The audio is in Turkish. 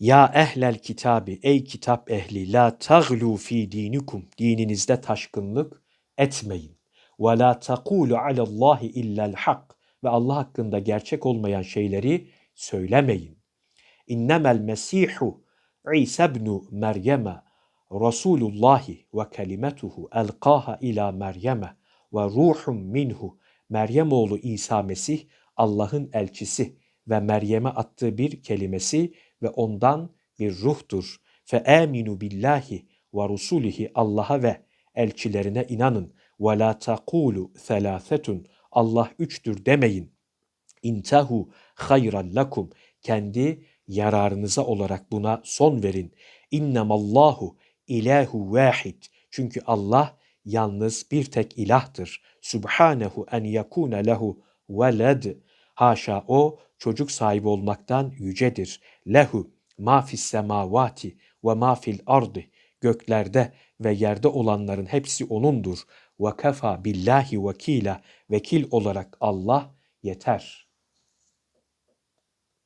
Ya ehlel kitabi ey kitap ehli la taglu fi dinikum dininizde taşkınlık etmeyin. Ve la takulu alallahi illel hak ve Allah hakkında gerçek olmayan şeyleri söylemeyin. İnnemel mesihu İsa ibn Meryem'e Resulullahi ve kelimetuhu elqaha ila Meryem'e ve ruhum minhu Meryem oğlu İsa Mesih Allah'ın elçisi ve Meryem'e attığı bir kelimesi ve ondan bir ruhtur. Fe aminu billahi ve rusulihi Allah'a ve elçilerine inanın. Ve la takulu thelâfetun Allah üçtür demeyin. İntehu hayran lakum kendi yararınıza olarak buna son verin. İnnemallahu ilahu vahid. Çünkü Allah yalnız bir tek ilahtır. Subhanehu en yekune lehu veled. Haşa o çocuk sahibi olmaktan yücedir. Lehu ma fis semavati ve ma fil ardı. Göklerde ve yerde olanların hepsi O'nundur. Ve kefa billahi vekila. Vekil olarak Allah yeter.''